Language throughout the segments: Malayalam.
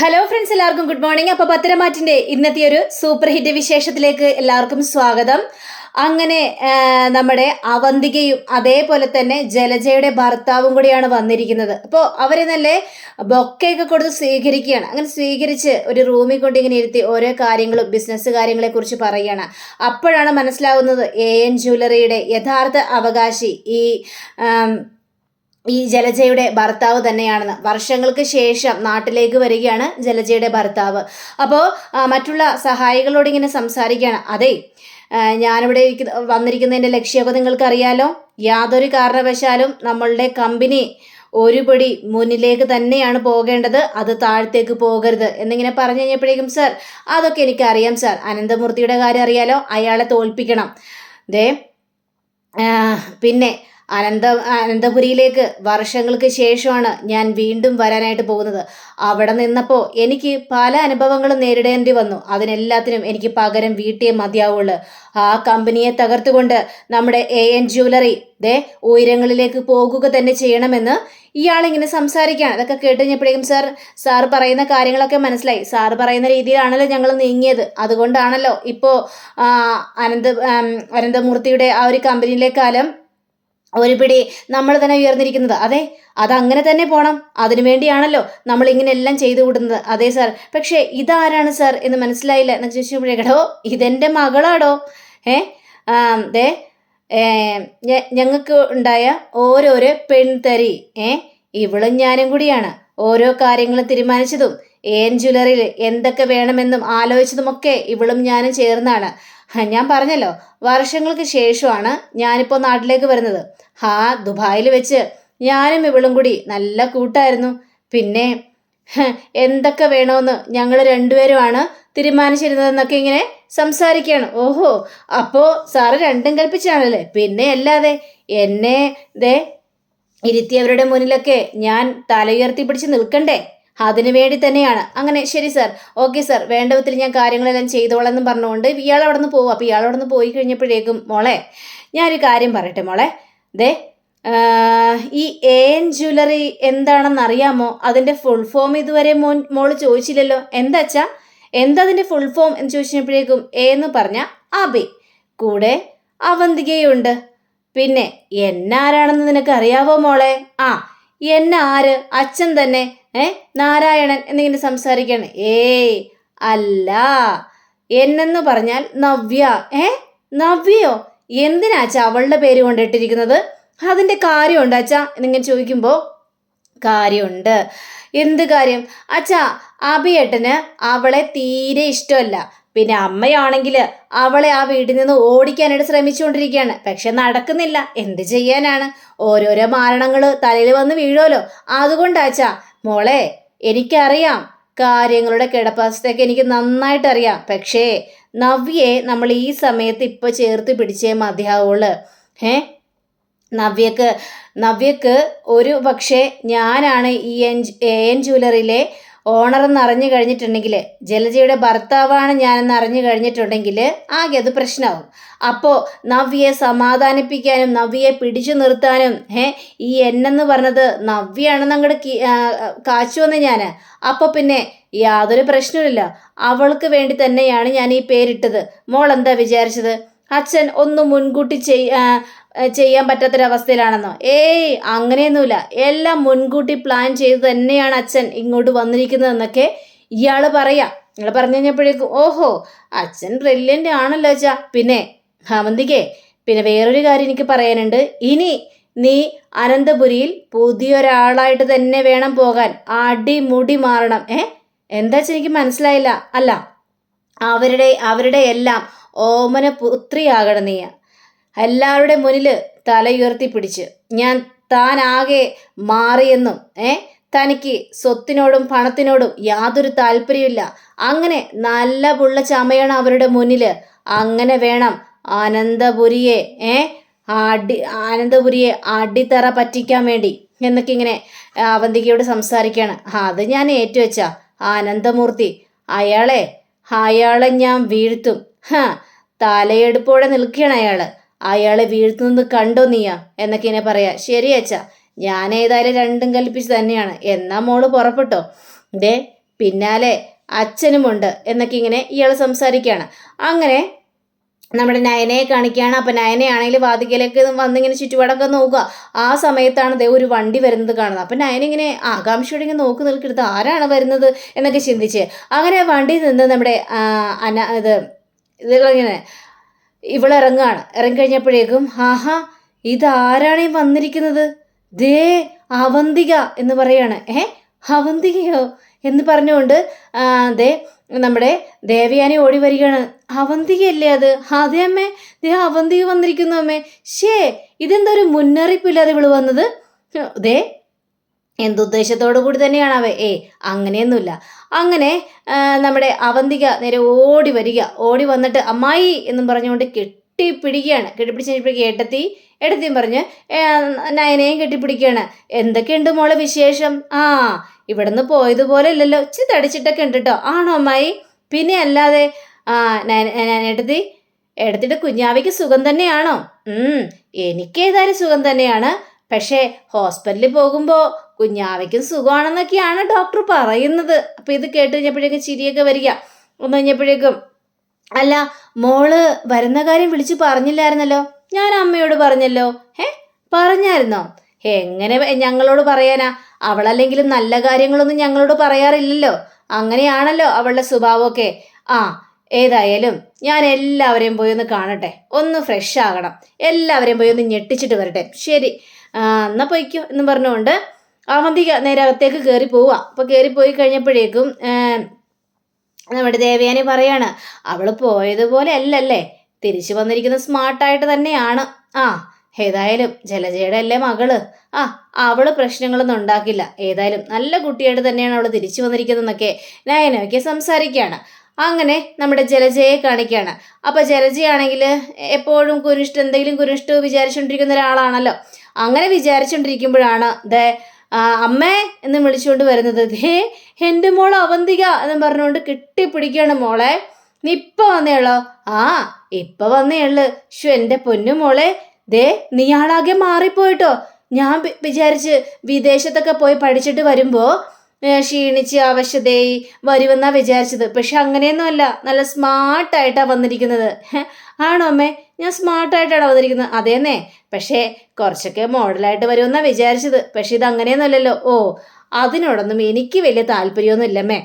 ഹലോ ഫ്രണ്ട്സ് എല്ലാവർക്കും ഗുഡ് മോർണിംഗ് അപ്പോൾ പത്തരമാറ്റിന്റെ ഇന്നത്തെ ഒരു സൂപ്പർ ഹിറ്റ് വിശേഷത്തിലേക്ക് എല്ലാവർക്കും സ്വാഗതം. അങ്ങനെ നമ്മുടെ അവന്തികയും അതേപോലെ തന്നെ ജലജയുടെ ഭർത്താവും കൂടിയാണ് വന്നിരിക്കുന്നത്. അപ്പോൾ അവരെ നല്ല ബൊക്കയൊക്കെ കൊടുത്ത് സ്വീകരിക്കുകയാണ്. അങ്ങനെ സ്വീകരിച്ച് ഒരു റൂമിൽ കൊണ്ട് ഇങ്ങനെ ഇരുത്തി ഓരോ കാര്യങ്ങളും ബിസിനസ് കാര്യങ്ങളെ കുറിച്ച് പറയുകയാണ്. അപ്പോഴാണ് മനസ്സിലാവുന്നത് എ എൻ ജ്വല്ലറിയുടെ യഥാർത്ഥ അവകാശി ഈ ഈ ജലജയുടെ ഭർത്താവ് തന്നെയാണെന്ന്. വർഷങ്ങൾക്ക് ശേഷം നാട്ടിലേക്ക് വരികയാണ് ജലജയുടെ ഭർത്താവ്. അപ്പോൾ മറ്റുള്ള സഹായികളോട് ഇങ്ങനെ സംസാരിക്കുകയാണ്. അതെ ഞാനിവിടെ വന്നിരിക്കുന്നതിന്റെ ലക്ഷ്യമൊക്കെ നിങ്ങൾക്കറിയാലോ? യാതൊരു കാരണവശാലും നമ്മളുടെ കമ്പനി ഒരു പടി മുന്നിലേക്ക് തന്നെയാണ് പോകേണ്ടത്. അത് താഴത്തേക്ക് പോകരുത് എന്നിങ്ങനെ പറഞ്ഞു കഴിഞ്ഞപ്പോഴേക്കും സാർ അതൊക്കെ എനിക്കറിയാം സാർ. അനന്തമൂർത്തിയുടെ കാര്യം അറിയാലോ. അയാളെ തോൽപ്പിക്കണം. ദേ പിന്നെ അനന്ത അനന്തപുരിയിലേക്ക് വർഷങ്ങൾക്ക് ശേഷമാണ് ഞാൻ വീണ്ടും വരാനായിട്ട് പോകുന്നത്. അവിടെ നിന്നപ്പോൾ എനിക്ക് പല അനുഭവങ്ങളും നേരിടേണ്ടി വന്നു. അതിനെല്ലാത്തിനും എനിക്ക് പകരം വീട്ടിയേ മതിയാവുള്ളൂ. ആ കമ്പനിയെ തകർത്തുകൊണ്ട് നമ്മുടെ എ എൻ ജ്വല്ലറി ദേ ഉയരങ്ങളിലേക്ക് പോകുക തന്നെ ചെയ്യണമെന്ന് ഇയാളിങ്ങനെ സംസാരിക്കുകയാണ്. അതൊക്കെ കേട്ട് കഴിഞ്ഞപ്പോഴേക്കും സാർ സാർ പറയുന്ന കാര്യങ്ങളൊക്കെ മനസ്സിലായി. സാർ പറയുന്ന രീതിയിലാണല്ലോ ഞങ്ങൾ നീങ്ങിയത്. അതുകൊണ്ടാണല്ലോ ഇപ്പോൾ അനന്ത അനന്തമൂർത്തിയുടെ ആ ഒരു കമ്പനിയിലെ കാലം ഒരു പിടി നമ്മൾ തന്നെ ഉയർന്നിരിക്കുന്നത്. അതെ അതങ്ങനെ തന്നെ പോണം. അതിനു വേണ്ടിയാണല്ലോ നമ്മൾ ഇങ്ങനെ എല്ലാം ചെയ്തു കൂടുന്നത്. അതെ സാർ പക്ഷേ ഇതാരാണ് സാർ എന്ന് മനസ്സിലായില്ല. എന്ന് ചോദിച്ചപ്പോഴേക്കടോ ഇതെന്റെ മകളാടോ? ഏ ദേ ഞങ്ങൾക്ക് ഉണ്ടായ ഓരോരോ പെൺതരി ഏ ഇവളും ഞാനും കൂടിയാണ്. ഓരോ കാര്യങ്ങളും തീരുമാനിച്ചതും ഏൻ ജ്വല്ലറിയിൽ എന്തൊക്കെ വേണമെന്നും ആലോചിച്ചതുമൊക്കെ ഇവളും ഞാനും ചേർന്നാണ്. ഞാൻ പറഞ്ഞല്ലോ. വർഷങ്ങൾക്ക് ശേഷമാണ് ഞാനിപ്പോൾ നാട്ടിലേക്ക് വരുന്നത്. ഹാ ദുബായിൽ വെച്ച് ഞാനും ഇവളും കൂടി നല്ല കൂട്ടായിരുന്നു. പിന്നെ എന്തൊക്കെ വേണമെന്ന് ഞങ്ങൾ രണ്ടുപേരുമാണ് തീരുമാനിച്ചിരുന്നതെന്നൊക്കെ ഇങ്ങനെ സംസാരിക്കുകയാണ് ഓഹോ അപ്പോൾ സാറ് രണ്ടും കൽപ്പിച്ചാണല്ലേ? പിന്നെ അല്ലാതെ എന്നെ ദേ ഇരുത്തിയവരുടെ മുന്നിലൊക്കെ ഞാൻ തലയുയർത്തി പിടിച്ച് നിൽക്കണ്ടേ? അതിനു വേണ്ടി തന്നെയാണ്. അങ്ങനെ ശരി സാർ ഓക്കെ സാർ വേണ്ട വിധത്തിൽ ഞാൻ കാര്യങ്ങളെല്ലാം ചെയ്തോളാം പറഞ്ഞുകൊണ്ട് ഇയാൾ അവിടെ നിന്ന് പോകും അപ്പോൾ ഇയാൾ അവിടെ നിന്ന് പോയി കഴിഞ്ഞപ്പോഴേക്കും മോളെ ഞാനൊരു കാര്യം പറയട്ടെ മോളെ. ദേ ഈ എ എൻ ജ്വല്ലറി എന്താണെന്ന് അറിയാമോ? അതിന്റെ ഫുൾ ഫോം ഇതുവരെ മോൻ മോൾ ചോദിച്ചില്ലല്ലോ. എന്താച്ചാ എന്താ ഫുൾ ഫോം എന്ന് ചോദിച്ചപ്പോഴേക്കും എ എന്ന് പറഞ്ഞ അബി കൂടെ അവന്തികയുണ്ട്. പിന്നെ എന്നാരാണെന്ന് നിനക്ക് അറിയാവോ മോളെ? ആ എന്നെ ആര്? അച്ഛൻ തന്നെ. ഏ? നാരായണൻ എന്നിങ്ങനെ സംസാരിക്കാണ്. ഏയ് അല്ല. എന്നെന്ന് പറഞ്ഞാൽ നവ്യ. ഏ? നവ്യയോ? എന്തിനാ അച്ഛാ അവളുടെ പേര് കൊണ്ടിട്ടിരിക്കുന്നത്? അതിന്റെ കാര്യമുണ്ട് അച്ഛാ എന്നിങ്ങനെ ചോദിക്കുമ്പോൾ കാര്യമുണ്ട്. എന്ത് കാര്യം? അച്ഛാ അഭിയേട്ടന് അവളെ തീരെ ഇഷ്ടമല്ല. പിന്നെ അമ്മയാണെങ്കിൽ അവളെ ആ വീട്ടിൽ നിന്ന് ഓടിക്കാനായിട്ട് ശ്രമിച്ചുകൊണ്ടിരിക്കുകയാണ്. പക്ഷെ നടക്കുന്നില്ല. എന്ത് ചെയ്യാനാണ്? ഓരോരോ മാരണങ്ങൾ തലയിൽ വന്ന് വീഴുമല്ലോ. അതുകൊണ്ടാച്ചാ മോളെ എനിക്കറിയാം. കാര്യങ്ങളുടെ കിടപ്പാവസ്ഥയൊക്കെ എനിക്ക് നന്നായിട്ട് അറിയാം പക്ഷേ നവ്യയെ നമ്മൾ ഈ സമയത്ത് ഇപ്പോൾ ചേർത്ത് പിടിച്ചേ മതിയാവുള്ളൂ. ഏ നവ്യക്ക് നവ്യക്ക് ഒരു പക്ഷേ ഞാനാണ് ഈ എൻ എ എൻ ജ്വല്ലറിയിലെ ഓണർ എന്ന് അറിഞ്ഞു കഴിഞ്ഞിട്ടുണ്ടെങ്കിൽ ജലജയുടെ ഭർത്താവാണ് ഞാനെന്ന് അറിഞ്ഞു കഴിഞ്ഞിട്ടുണ്ടെങ്കിൽ ആകെ അത് പ്രശ്നമാവും അപ്പോൾ നവ്യയെ സമാധാനിപ്പിക്കാനും നവ്യയെ പിടിച്ചു നിർത്താനും ഏ ഈ എന്നെന്ന് പറഞ്ഞത് നവ്യയാണെന്ന് അങ്ങോട്ട് കാച്ചു വന്ന് ഞാൻ അപ്പോൾ പിന്നെ യാതൊരു പ്രശ്നവുമില്ല. അവൾക്ക് വേണ്ടി തന്നെയാണ് ഞാൻ ഈ പേരിട്ടത്. മോൾ എന്താ വിചാരിച്ചത്? അച്ഛൻ ഒന്ന് മുൻകൂട്ടി ചെയ് ചെയ്യാൻ പറ്റാത്തൊരവസ്ഥയിലാണെന്നോ? ഏയ് അങ്ങനെയൊന്നുമില്ല. എല്ലാം മുൻകൂട്ടി പ്ലാൻ ചെയ്ത് തന്നെയാണ് അച്ഛൻ ഇങ്ങോട്ട് വന്നിരിക്കുന്നതെന്നൊക്കെ ഇയാൾ പറയാം. ഇയാൾ പറഞ്ഞു കഴിഞ്ഞപ്പോഴേക്കും ഓഹോ അച്ഛൻ ബ്രില്യന്റ് ആണല്ലോ അച്ഛാ. പിന്നെ ഹമന്തികേ പിന്നെ വേറൊരു കാര്യം എനിക്ക് പറയാനുണ്ട്. ഇനി നീ അനന്തപുരിയിൽ പുതിയൊരാളായിട്ട് തന്നെ വേണം പോകാൻ. അടിമുടി മാറണം. ഏ? എന്താ വെച്ചാൽ എനിക്ക് മനസ്സിലായില്ല. അല്ല അവരുടെ അവരുടെ എല്ലാം ഓമന പുത്രിയാകണം നീ എല്ലാവരുടെ മുന്നിൽ തലയുയർത്തി പിടിച്ച് ഞാൻ താനാകെ മാറിയെന്നും ഏ തനിക്ക് സ്വത്തിനോടും പണത്തിനോടും യാതൊരു താല്പര്യമില്ല അങ്ങനെ നല്ല പുള്ള ചമയാണ് അവരുടെ മുന്നിൽ. അങ്ങനെ വേണം അനന്തപുരിയെ ഏ അടി അനന്തപുരിയെ അടിത്തറ പറ്റിക്കാൻ വേണ്ടി എന്നൊക്കെ ഇങ്ങനെ അവന്തികയോട് സംസാരിക്കുകയാണ് അത് ഞാൻ ഏറ്റുവെച്ച അനന്തമൂർത്തി അയാളെ അയാളെ ഞാൻ വീഴ്ത്തും. ഹാ തലയെടുപ്പോടെ നിൽക്കുകയാണ് അയാൾ. അയാളെ വീഴ്ത്തുന്നത് കണ്ടോ നീയാ? എന്നൊക്കെ ഇങ്ങനെ പറയാ. ശരി അച്ഛാ ഞാൻ ഏതായാലും രണ്ടും കൽപ്പിച്ച് തന്നെയാണ്. എന്നാ മോൾ പുറപ്പെട്ടോ? ദേ പിന്നാലെ അച്ഛനുമുണ്ട് എന്നൊക്കെ ഇങ്ങനെ ഇയാൾ സംസാരിക്കുകയാണ് അങ്ങനെ നമ്മുടെ നയനയെ കാണിക്കുകയാണ് അപ്പം നയനയാണെങ്കിൽ വാതിക്കലേക്ക് വന്നിങ്ങനെ ചുറ്റുപാടൊക്കെ നോക്കുക. ആ സമയത്താണ് ദേ ഒരു വണ്ടി വരുന്നത് കാണുന്നത്. അപ്പം നയന ഇങ്ങനെ ആകാംക്ഷയോടെ ഇങ്ങനെ നോക്കി നിൽക്കരുത്. ആരാണ് വരുന്നത് എന്നൊക്കെ ചിന്തിച്ച്. അങ്ങനെ വണ്ടിയിൽ നിന്ന് നമ്മുടെ അന ഇത് ഇതിങ്ങനെ ഇവളിറങ്ങുകയാണ് ഇറങ്ങിക്കഴിഞ്ഞപ്പോഴേക്കും ആഹാ ഇതാരാണ് ഈ വന്നിരിക്കുന്നത്? ദേ അവന്തിക എന്ന് പറയാണ്. ഏ അവന്തികയോ? എന്ന് പറഞ്ഞുകൊണ്ട് ദേ നമ്മുടെ ദേവയാനി ഓടി വരികയാണ്. അവന്തികയല്ലേ അത്? അതെ അമ്മേ. ദേ അവന്തിക വന്നിരിക്കുന്നു അമ്മേ. ഷേ ഇതെന്തൊരു മുന്നറിയിപ്പില്ലാതെ ഇവൾ വന്നത്? ദേ എന്തുദ്ദേശത്തോടു കൂടി തന്നെയാണ് അവ. ഏ അങ്ങനെയൊന്നുമില്ല. അങ്ങനെ നമ്മുടെ അവന്തിക നേരെ ഓടി വരിക. ഓടി വന്നിട്ട് അമ്മായി എന്നും പറഞ്ഞുകൊണ്ട് കെട്ടിപ്പിടിക്കുകയാണ്. കെട്ടിപ്പിടിച്ച് ഏട്ടത്തി ഏട്ടത്തിയും പറഞ്ഞ് നയനയും കെട്ടിപ്പിടിക്കുകയാണ്. എന്തൊക്കെയുണ്ട് മോളെ വിശേഷം? ആ ഇവിടുന്ന് പോയതുപോലെ ഇല്ലല്ലോ. ഇച്ചിരി തടിച്ചിട്ടൊക്കെ ഉണ്ട് കേട്ടോ ആണോ അമ്മായി? പിന്നെ അല്ലാതെ ആ ഏട്ടത്തി ഏട്ടത്തിയുടെ കുഞ്ഞാവയ്ക്ക് സുഖം തന്നെയാണോ? ഉം എനിക്കേതായാലും സുഖം തന്നെയാണ്. പക്ഷേ ഹോസ്പിറ്റലിൽ പോകുമ്പോൾ കുഞ്ഞാവയ്ക്കും സുഖമാണെന്നൊക്കെയാണ് ഡോക്ടർ പറയുന്നത്. അപ്പം ഇത് കേട്ട് കഴിഞ്ഞപ്പോഴേക്കും ചിരിയൊക്കെ വരിക. ഒന്ന് കഴിഞ്ഞപ്പോഴേക്കും അല്ല മോൾ വരുന്ന കാര്യം വിളിച്ച് പറഞ്ഞില്ലായിരുന്നല്ലോ? ഞാൻ അമ്മയോട് പറഞ്ഞല്ലോ. ഏ പറഞ്ഞായിരുന്നോ? എങ്ങനെ ഞങ്ങളോട് പറയാനാ? അവളല്ലെങ്കിലും നല്ല കാര്യങ്ങളൊന്നും ഞങ്ങളോട് പറയാറില്ലല്ലോ. അങ്ങനെയാണല്ലോ അവളുടെ സ്വഭാവമൊക്കെ. ആ ഏതായാലും ഞാൻ എല്ലാവരെയും പോയി ഒന്ന് കാണട്ടെ. ഒന്ന് ഫ്രഷ് ആകണം. എല്ലാവരെയും പോയി ഒന്ന് ഞെട്ടിച്ചിട്ട് വരട്ടെ. ശരി. എന്നാൽ എന്നാ പൊയ്ക്കോ എന്ന് പറഞ്ഞുകൊണ്ട് അവന്തിക നേരെ അകത്തേക്ക് കയറി പോവുക അപ്പോൾ കയറി പോയി കഴിഞ്ഞപ്പോഴേക്കും നമ്മുടെ ദേവയാനി പറയാണ് അവൾ പോയതുപോലെ അല്ലല്ലേ? തിരിച്ചു വന്നിരിക്കുന്നത് സ്മാർട്ടായിട്ട് തന്നെയാണ്. ആ ഏതായാലും ജലജയുടെ അല്ലേ മകൾ? ആ അവൾ പ്രശ്നങ്ങളൊന്നും ഉണ്ടാക്കില്ല. ഏതായാലും നല്ല കുട്ടിയായിട്ട് തന്നെയാണ് അവൾ തിരിച്ചു വന്നിരിക്കുന്നതെന്നൊക്കെ നയനൊക്കെ സംസാരിക്കുകയാണ് അങ്ങനെ നമ്മുടെ ജലജയെ കാണിക്കുകയാണ്. അപ്പോൾ ജലജയാണെങ്കിൽ എപ്പോഴും കുരിഷ്ട് എന്തെങ്കിലും കുരിഷ്ട് വിചാരിച്ചുകൊണ്ടിരിക്കുന്ന ഒരാളാണല്ലോ. അങ്ങനെ വിചാരിച്ചുകൊണ്ടിരിക്കുമ്പോഴാണ് ദേ അമ്മേ എന്ന് വിളിച്ചുകൊണ്ട് വരുന്നത്. ദേ എന്റെ മോൾ അവന്തിക എന്ന് പറഞ്ഞുകൊണ്ട് കെട്ടിപ്പിടിക്കുകയാണ് മോളെ. നീ ഇപ്പൊ വന്നേളോ ആ ഇപ്പൊ വന്നേയുള്ളു ഷു എന്റെ പൊന്നു മോളെ. ദേ നീ ആളാകെ മാറിപ്പോയിട്ടോ. ഞാൻ വിചാരിച്ച് വിദേശത്തൊക്കെ പോയി പഠിച്ചിട്ട് വരുമ്പോ ഏ, ക്ഷീണിച്ച് അവശതയായി വരുമെന്നാ വിചാരിച്ചത്. പക്ഷെ അങ്ങനെയൊന്നുമല്ല. നല്ല സ്മാർട്ടായിട്ടാണ് വന്നിരിക്കുന്നത്. ആണോ അമ്മേ? ഞാൻ സ്മാർട്ടായിട്ടാണ് വന്നിരിക്കുന്നത്. അതേന്നേ. പക്ഷേ കുറച്ചൊക്കെ മോഡലായിട്ട് വരുമെന്നാ വിചാരിച്ചത്. പക്ഷെ ഇത് അങ്ങനെയൊന്നുമല്ലല്ലോ. ഓ അതിനോടൊന്നും എനിക്ക് വലിയ താല്പര്യമൊന്നുമില്ലമ്മേ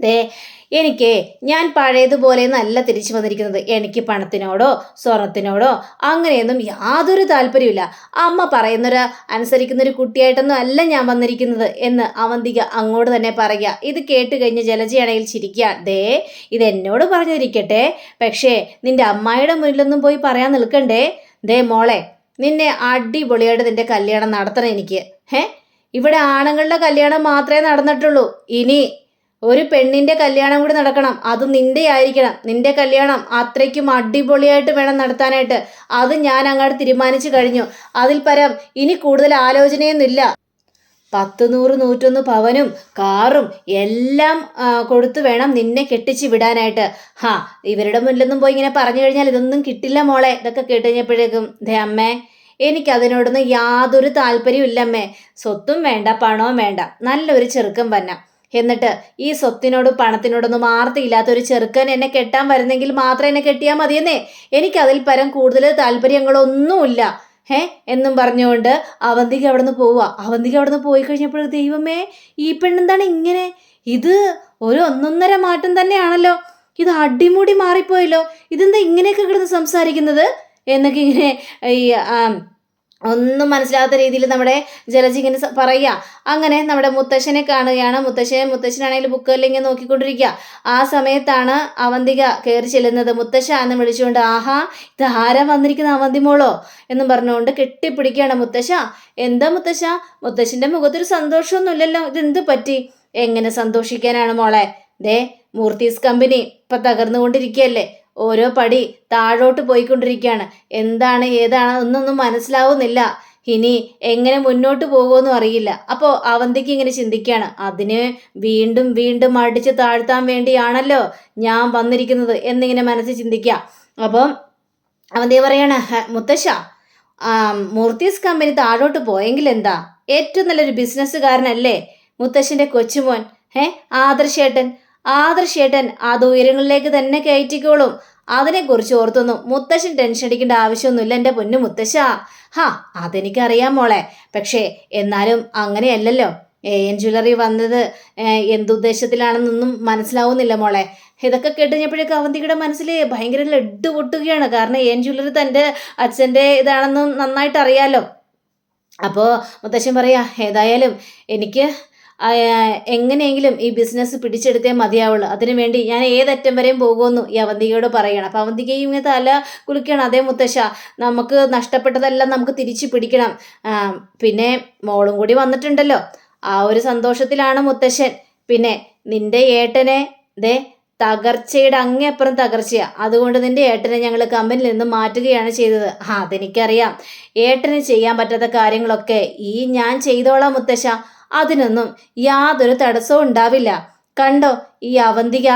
ദേ എനിക്ക് ഞാൻ പഴയതുപോലെ നല്ല തിരിച്ചു വന്നിരിക്കുന്നത് എനിക്ക് പണത്തിനോടോ സ്വർണത്തിനോടോ അങ്ങനെയൊന്നും യാതൊരു താല്പര്യമില്ല അമ്മ പറയുന്നൊരു അനുസരിക്കുന്നൊരു കുട്ടിയായിട്ടൊന്നും അല്ല ഞാൻ വന്നിരിക്കുന്നത് എന്ന് അവന്തിക അങ്ങോട്ട് തന്നെ പറയുക. ഇത് കേട്ട് കഴിഞ്ഞ് ജലജയാണെങ്കിൽ ചിരിക്കുക. ദേ ഇത് എന്നോട് പറഞ്ഞിരിക്കട്ടെ. പക്ഷേ നിന്റെ അമ്മായിയുടെ മുന്നിലൊന്നും പോയി പറയാൻ നിൽക്കണ്ടേ? ദേ മോളെ നിന്നെ അടിപൊളിയായിട്ട് നിന്റെ കല്യാണം നടത്തണം എനിക്ക്. ഹേ? ഇവിടെ ആണുങ്ങളുടെ കല്യാണം മാത്രമേ നടന്നിട്ടുള്ളൂ. ഇനി ഒരു പെണ്ണിന്റെ കല്യാണം കൂടി നടക്കണം. അത് നിന്റെ ആയിരിക്കണം. നിന്റെ കല്യാണം അത്രയ്ക്കും അടിപൊളിയായിട്ട് വേണം നടത്താനായിട്ട്. അത് ഞാൻ അങ്ങോട്ട് തീരുമാനിച്ചു കഴിഞ്ഞു. അതിൽ പരം ഇനി കൂടുതൽ ആലോചനയൊന്നുമില്ല. പത്ത് നൂറ് നൂറ്റൊന്ന് പവനും കാറും എല്ലാം കൊടുത്തു വേണം നിന്നെ കെട്ടിച്ച് വിടാനായിട്ട്. ഹാ ഇവരുടെ മുന്നിലൊന്നും പോയി ഇങ്ങനെ പറഞ്ഞു കഴിഞ്ഞാൽ ഇതൊന്നും കിട്ടില്ല മോളെ. ഇതൊക്കെ കേട്ടുകഴിഞ്ഞപ്പോഴേക്കും ദേ അമ്മേ എനിക്കതിനോടൊന്നും യാതൊരു താല്പര്യവും ഇല്ലമ്മേ സ്വത്തും വേണ്ട പണവും വേണ്ട. നല്ലൊരു ചെറുക്കം വന്ന എന്നിട്ട് ഈ സ്വത്തിനോടും പണത്തിനോടൊന്നും ആർത്തിയില്ലാത്ത ഒരു ചെറുക്കൻ എന്നെ കെട്ടാൻ വരുന്നെങ്കിൽ മാത്രം എന്നെ കെട്ടിയാൽ മതിയെന്നേ. എനിക്കതിൽ പരം കൂടുതൽ താല്പര്യങ്ങളൊന്നുമില്ല. ഏ എന്നും പറഞ്ഞുകൊണ്ട് അവന്തിക്ക് അവിടെ നിന്ന് പോവുക. അവന്തിക്ക് അവിടെ നിന്ന് പോയി കഴിഞ്ഞപ്പോൾ ദൈവമേ ഈ പെണ്ണെന്താണ് ഇങ്ങനെ? ഇത് ഒരു ഒന്നൊന്നര മാറ്റം തന്നെയാണല്ലോ. ഇത് അടിമുടി മാറിപ്പോയല്ലോ. ഇതെന്താ ഇങ്ങനെയൊക്കെ കിടന്ന് സംസാരിക്കുന്നത്? എന്നൊക്കെ ഇങ്ങനെ ഈ ഒന്നും മനസ്സിലാകാത്ത രീതിയിൽ നമ്മുടെ ജലജ് ഇങ്ങനെ പറയുക. അങ്ങനെ നമ്മുടെ മുത്തശ്ശനെ കാണുകയാണ്. മുത്തശ്ശൻ മുത്തശ്ശനാണെങ്കിൽ ബുക്കെല്ലാം ഇങ്ങനെ നോക്കിക്കൊണ്ടിരിക്കുക. ആ സമയത്താണ് അവന്തിക കയറി ചെല്ലുന്നത്. മുത്തശ്ശ എന്ന് വിളിച്ചുകൊണ്ട് ആഹാ ഇത് ആരാ വന്നിരിക്കുന്ന അവന്തി മോളോ? എന്നും പറഞ്ഞുകൊണ്ട് കെട്ടിപ്പിടിക്കുകയാണ് മുത്തശ്ശ. എന്താ മുത്തശ്ശ? മുത്തശ്ശന്റെ മുഖത്തൊരു സന്തോഷമൊന്നുമില്ലല്ലോ. ഇതെന്ത് പറ്റി? എങ്ങനെ സന്തോഷിക്കാനാണ് മോളെ? ദേ മൂർത്തീസ് കമ്പനി ഇപ്പൊ തകർന്നുകൊണ്ടിരിക്കുകയല്ലേ. ഓരോ പടി താഴോട്ട് പോയിക്കൊണ്ടിരിക്കുകയാണ്. എന്താണ് ഏതാണ് എന്നൊന്നും മനസ്സിലാവുന്നില്ല. ഇനി എങ്ങനെ മുന്നോട്ട് പോകുമെന്നും അറിയില്ല. അപ്പോൾ അവന്തിക്ക് ഇങ്ങനെ ചിന്തിക്കുകയാണ്. അതിന് വീണ്ടും വീണ്ടും അടിച്ച് താഴ്ത്താൻ വേണ്ടിയാണല്ലോ ഞാൻ വന്നിരിക്കുന്നത് എന്നിങ്ങനെ മനസ്സിൽ ചിന്തിക്കുക. അപ്പം അവന്തി പറയാണ് "ഹ, മുത്തശ്ശ മൂർത്തീസ് കമ്പനി താഴോട്ട് പോയെങ്കിൽ എന്താ? ഏറ്റവും നല്ലൊരു ബിസിനസ്സുകാരനല്ലേ മുത്തശ്ശന്റെ കൊച്ചുമോൻ. ഏ ആദർശേട്ടൻ ആദർശേട്ടൻ അത് ഉയരങ്ങളിലേക്ക് തന്നെ കയറ്റിക്കോളും. അതിനെക്കുറിച്ച് ഓർത്തൊന്നും മുത്തശ്ശൻ ടെൻഷൻ അടിക്കേണ്ട ആവശ്യമൊന്നുമില്ല എന്റെ പൊന്നു മുത്തശ്ശ. ഹാ അതെനിക്കറിയാം മോളെ. പക്ഷേ എന്നാലും അങ്ങനെയല്ലല്ലോ. എ എൻ ജ്വല്ലറി വന്നത് എന്തുദ്ദേശത്തിലാണെന്നൊന്നും മനസ്സിലാവുന്നില്ല മോളെ. ഇതൊക്കെ കേട്ടുകഴിഞ്ഞപ്പോഴേക്കും അവന്തികയുടെ മനസ്സിൽ ഭയങ്കര ലഡ്ഡു പൊട്ടുകയാണ്. കാരണം എൻ ജ്വല്ലറി തന്റെ അച്ഛന്റെ ഇതാണെന്നും നന്നായിട്ട് അറിയാലോ അപ്പോൾ മുത്തശ്ശൻ പറയാ ഏതായാലും എനിക്ക് എങ്ങനെയെങ്കിലും ഈ ബിസിനസ് പിടിച്ചെടുത്തേ മതിയാവുള്ളൂ. അതിനുവേണ്ടി ഞാൻ ഏതറ്റം വരെയും പോകുമെന്നു ഈ അവന്തികയോട് പറയണം. അപ്പം അവന്തികയും ഇങ്ങനെ തല കുലുക്കുകയാണ് അതേ മുത്തശ്ശ നമുക്ക് നഷ്ടപ്പെട്ടതെല്ലാം നമുക്ക് തിരിച്ചു പിടിക്കണം. പിന്നെ മോളും കൂടി വന്നിട്ടുണ്ടല്ലോ. ആ ഒരു സന്തോഷത്തിലാണ് മുത്തശ്ശൻ. പിന്നെ നിന്റെ ഏട്ടനെ ദേ തകർച്ചയുടെ അങ്ങേപ്പുറം തകർച്ചയാണ് അതുകൊണ്ട് നിന്റെ ഏട്ടനെ ഞങ്ങൾ കമ്പനിയിൽ നിന്ന് മാറ്റുകയാണ് ചെയ്തത്. ആ അതെനിക്കറിയാം. ഏട്ടന് ചെയ്യാൻ പറ്റാത്ത കാര്യങ്ങളൊക്കെ ഈ ഞാൻ ചെയ്തോളാം മുത്തശ്ശ. അതിനൊന്നും യാതൊരു തടസ്സവും ഉണ്ടാവില്ല. കണ്ടോ ഈ അവന്തിക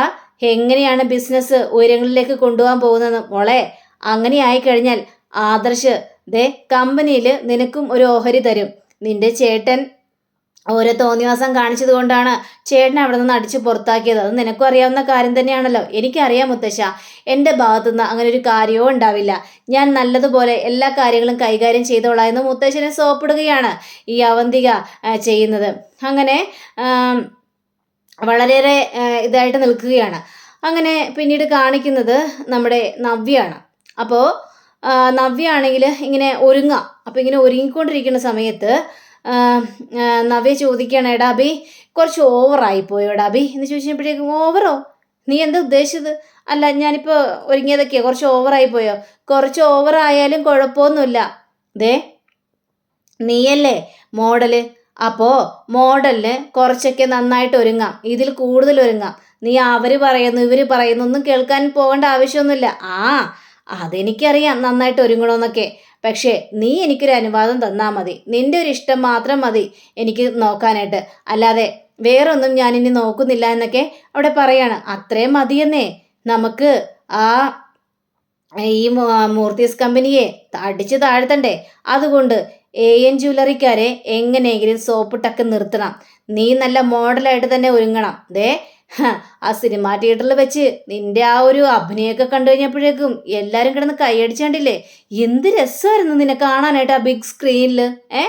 എങ്ങനെയാണ് ബിസിനസ് ഉയരങ്ങളിലേക്ക് കൊണ്ടുപോകാൻ പോകുന്നത് മോളെ? അങ്ങനെ ആയിക്കഴിഞ്ഞാൽ ആദർശ് ദേ കമ്പനിയിൽ നിനക്കും ഒരു ഓഹരി തരും. നിന്റെ ചേട്ടൻ ഓരോ തോന്നിവാസം കാണിച്ചത് കൊണ്ടാണ് ചേട്ടനെ അവിടെ നിന്ന് അടിച്ച് പുറത്താക്കിയത്. അത് നിനക്കും അറിയാവുന്ന കാര്യം തന്നെയാണല്ലോ. എനിക്കറിയാം മുത്തശ്ശ. എന്റെ ഭാഗത്തുനിന്ന് അങ്ങനെ ഒരു കാര്യവും ഉണ്ടാവില്ല. ഞാൻ നല്ലതുപോലെ എല്ലാ കാര്യങ്ങളും കൈകാര്യം ചെയ്തോളാം എന്ന് മുത്തശ്ശനെ സോപ്പിടുകയാണ് ഈ അവന്തിക ചെയ്യുന്നത്. അങ്ങനെ വളരെയേറെ ഇതായിട്ട് നിൽക്കുകയാണ്. അങ്ങനെ പിന്നീട് കാണിക്കുന്നത് നമ്മുടെ നവ്യാണ്. അപ്പോൾ നവ്യ ആണെങ്കിൽ ഇങ്ങനെ ഒരുങ്ങാം. അപ്പോൾ ഇങ്ങനെ ഒരുങ്ങിക്കൊണ്ടിരിക്കുന്ന സമയത്ത് നവ്യ ചോദിക്കുകയാണ് എടാ അബി കുറച്ച് ഓവറായി പോയോ എടാ അബി എന്ന് ചോദിച്ചപ്പോഴേക്കും ഓവറോ? നീ എന്താ ഉദ്ദേശിച്ചത്? അല്ല ഞാനിപ്പോൾ ഒരുങ്ങിയതൊക്കെയോ കുറച്ച് ഓവറായി പോയോ? കുറച്ച് ഓവറായാലും കുഴപ്പമൊന്നുമില്ല. ദേ നീയല്ലേ മോഡൽ? അപ്പോൾ മോഡലിന് കുറച്ചൊക്കെ നന്നായിട്ട് ഒരുങ്ങാം ഇതിൽ കൂടുതൽ ഒരുങ്ങാം. നീ അവർ പറയുന്നു ഇവർ പറയുന്നു ഒന്നും കേൾക്കാൻ പോകേണ്ട ആവശ്യമൊന്നുമില്ല. ആ അതെനിക്കറിയാം നന്നായിട്ട് ഒരുങ്ങണമെന്നൊക്കെ പക്ഷേ നീ എനിക്കൊരു അനുവാദം തന്നാൽ മതി. നിന്റെ ഒരു ഇഷ്ടം മാത്രം മതി എനിക്ക് നോക്കാനായിട്ട്. അല്ലാതെ വേറൊന്നും ഇനി നോക്കുന്നില്ല എന്നൊക്കെ അവിടെ പറയാണ്. അത്രയും മതിയെന്നേ. നമുക്ക് ആ ഈ മൂർത്തിസ് കമ്പനിയെ അടിച്ച് താഴ്ത്തണ്ടേ? അതുകൊണ്ട് എ എൻ ജ്വല്ലറിക്കാരെ എങ്ങനെയെങ്കിലും സോപ്പിട്ടൊക്കെ നിർത്തണം. നീ നല്ല മോഡലായിട്ട് തന്നെ ഒരുങ്ങണം. ദേ ആ സിനിമാ തിയേറ്ററിൽ വെച്ച് നിന്റെ ആ ഒരു അഭിനയമൊക്കെ കണ്ടു കഴിഞ്ഞപ്പോഴേക്കും എല്ലാവരും കിടന്ന് കൈയടിച്ചാണ്ടില്ലേ? എന്ത് രസമായിരുന്നു നിന്നെ കാണാനായിട്ട് ആ ബിഗ് സ്ക്രീനിൽ ഏ?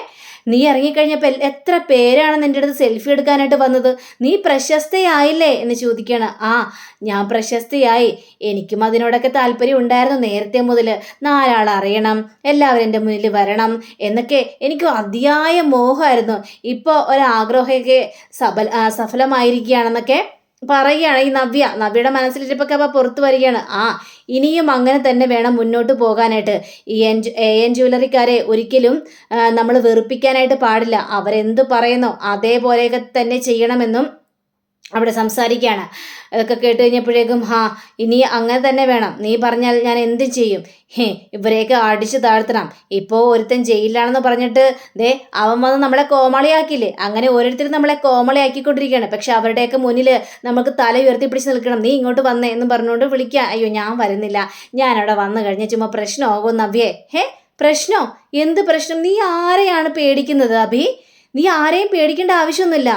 നീ ഇറങ്ങിക്കഴിഞ്ഞപ്പോൾ എത്ര പേരാണ് നിന്റെ അടുത്ത് സെൽഫി എടുക്കാനായിട്ട് വന്നത്? നീ പ്രശസ്തയായില്ലേ എന്ന് ചോദിക്കുകയാണ്. ആ ഞാൻ പ്രശസ്തയായി. എനിക്കും അതിനോടൊക്കെ താല്പര്യം ഉണ്ടായിരുന്നു നേരത്തെ മുതൽ. നാലാൾ അറിയണം എല്ലാവരും എന്റെ മുന്നിൽ വരണം എന്നൊക്കെ എനിക്ക് അതിയായ മോഹമായിരുന്നു. ഇപ്പോൾ ഒരാഗ്രഹമൊക്കെ സഫല സഫലമായിരിക്കുകയാണെന്നൊക്കെ പറയുകയാണ് ഈ നവ്യ. നവ്യയുടെ മനസ്സിലിരിപ്പൊക്കെ അപ്പോൾ പുറത്തു വരികയാണ്. ആ ഇനിയും അങ്ങനെ തന്നെ വേണം മുന്നോട്ട് പോകാനായിട്ട്. ഈ എൻ എ എൻ ജ്വല്ലറിക്കാരെ ഒരിക്കലും നമ്മൾ വെറുപ്പിക്കാനായിട്ട് പാടില്ല. അവരെന്ത് പറയുന്നോ അതേപോലെയൊക്കെ തന്നെ ചെയ്യണമെന്നും അവിടെ സംസാരിക്കുകയാണ് അതൊക്കെ കേട്ട് കഴിഞ്ഞപ്പോഴേക്കും ഹാ ഇനി അങ്ങനെ തന്നെ വേണം. നീ പറഞ്ഞാൽ ഞാൻ എന്ത് ചെയ്യും? ഹേ ഇവരെയൊക്കെ അടിച്ചു താഴ്ത്തണം. ഇപ്പോൾ ഒരുത്തൻ ജയിലിലാണെന്ന് പറഞ്ഞിട്ട് ദേ അവൻ വന്ന് നമ്മളെ കോമളിയാക്കില്ലേ അങ്ങനെ ഓരോരുത്തരും നമ്മളെ കോമളിയാക്കിക്കൊണ്ടിരിക്കുകയാണ്. പക്ഷെ അവരുടെയൊക്കെ മുന്നിൽ നമുക്ക് തല ഉയർത്തി പിടിച്ച് നിൽക്കണം. നീ ഇങ്ങോട്ട് വന്നേ എന്ന് പറഞ്ഞുകൊണ്ട് വിളിക്കുക അയ്യോ ഞാൻ വരുന്നില്ല. ഞാൻ അവിടെ വന്നു കഴിഞ്ഞാൽ ചുമ്മാ പ്രശ്നമാകും നവ്യേ? ഹേ പ്രശ്നോ? എന്ത് പ്രശ്നം? നീ ആരെയാണ് പേടിക്കുന്നത് അഭി? നീ ആരെയും പേടിക്കേണ്ട ആവശ്യമൊന്നുമില്ല.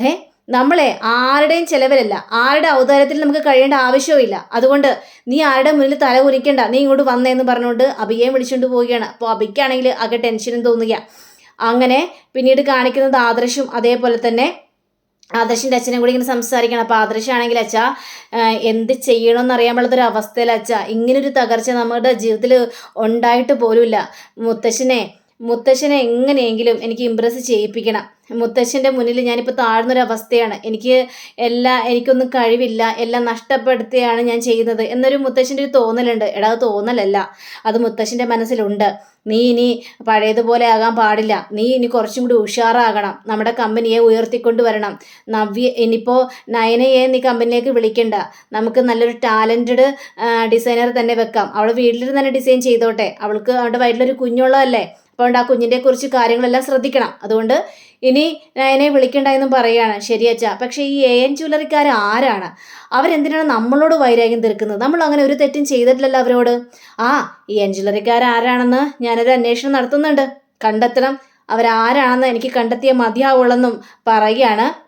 ഏ നമ്മളെ ആരുടെയും ചെലവിലല്ല. ആരുടെ അവതാരത്തിൽ നമുക്ക് കഴിയേണ്ട ആവശ്യവുമില്ല. അതുകൊണ്ട് നീ ആരുടെ മുന്നിൽ തല കുനിക്കണ്ട. നീ ഇങ്ങോട്ട് വന്നേന്ന് പറഞ്ഞുകൊണ്ട് അഭിയെ വിളിച്ചുകൊണ്ട് പോവുകയാണ്. അപ്പോൾ അബിക്കാണെങ്കിൽ ആകെ ടെൻഷനും തോന്നുക അങ്ങനെ പിന്നീട് കാണിക്കുന്നത് ആദർശും അതേപോലെ തന്നെ ആദർശിന്റെ അച്ഛനെ കൂടി ഇങ്ങനെ സംസാരിക്കണം. അപ്പോൾ ആദർശാണെങ്കിൽ അച്ഛാ എന്ത് ചെയ്യണമെന്ന് അറിയാൻ പാടാത്തൊരു അവസ്ഥയിൽ അച്ഛാ. ഇങ്ങനൊരു തകർച്ച നമ്മുടെ ജീവിതത്തിൽ ഉണ്ടായിട്ട് പോലുമില്ല. മുത്തശ്ശനെ മുത്തശ്ശനെ എങ്ങനെയെങ്കിലും എനിക്ക് ഇമ്പ്രസ് ചെയ്യിപ്പിക്കണം. മുത്തശ്ശന്റെ മുന്നിൽ ഞാനിപ്പോൾ താഴ്ന്നൊരവസ്ഥയാണ് എനിക്ക് എല്ലാ എനിക്കൊന്നും കഴിവില്ല എല്ലാം നഷ്ടപ്പെടുത്തിയാണ് ഞാൻ ചെയ്യുന്നത് എന്നൊരു മുത്തശ്ശന്റെ ഒരു തോന്നലുണ്ട്. എടാ അത് തോന്നലല്ല. അത് മുത്തശ്ശന്റെ മനസ്സിലുണ്ട്. നീ ഇനി പഴയതുപോലെ ആകാൻ പാടില്ല. നീ ഇനി കുറച്ചും കൂടി ഉഷാറാകണം. നമ്മുടെ കമ്പനിയെ ഉയർത്തിക്കൊണ്ടുവരണം. നവ്യ ഇനിയിപ്പോൾ നയനയെ നീ കമ്പനിയിലേക്ക് വിളിക്കണ്ട. നമുക്ക് നല്ലൊരു ടാലന്റഡ് ഡിസൈനർ തന്നെ വെക്കാം. അവൾ വീട്ടിലിരുന്ന് തന്നെ ഡിസൈൻ ചെയ്തോട്ടെ. അവൾക്ക് അവളുടെ വയറ്റിലൊരു കുഞ്ഞുള്ളതല്ലേ? അപ്പോൾ അതുകൊണ്ട് ആ കുഞ്ഞിന്റെ കുറിച്ച് കാര്യങ്ങളെല്ലാം ശ്രദ്ധിക്കണം. അതുകൊണ്ട് ഇനി നയനെ വിളിക്കണ്ട എന്നും പറയുകയാണ്. ശരി അച്ഛാ. പക്ഷേ ഈ എ എൻ ജ്വല്ലറിക്കാർ ആരാണ്? അവരെന്തിനാണ് നമ്മളോട് വൈരാഗ്യം തീർക്കുന്നത്? നമ്മൾ അങ്ങനെ ഒരു തെറ്റും ചെയ്തിട്ടില്ലല്ലോ അവരോട്. ആ ഈ എൻ ജ്വല്ലറിക്കാർ ആരാണെന്ന് ഞാനൊരു അന്വേഷണം നടത്തുന്നുണ്ട്. കണ്ടെത്തണം. അവരാരാണെന്ന് എനിക്ക് കണ്ടെത്തിയ മതിയാവുള്ളെന്നും പറയുകയാണ്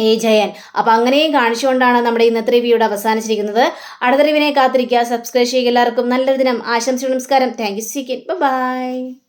ഏ ജയൻ. അപ്പം അങ്ങനെയും കാണിച്ചുകൊണ്ടാണ് നമ്മുടെ ഇന്നത്തെ റിവ്യൂടെ അവസാനിച്ചിരിക്കുന്നത്. അടുത്ത റിവിനെ കാത്തിരിക്കുക. സബ്സ്ക്രൈബ് ചെയ്യുക എല്ലാവർക്കും. നല്ലൊരു ദിനം. ആശംസ നമസ്കാരം. Thank you secant by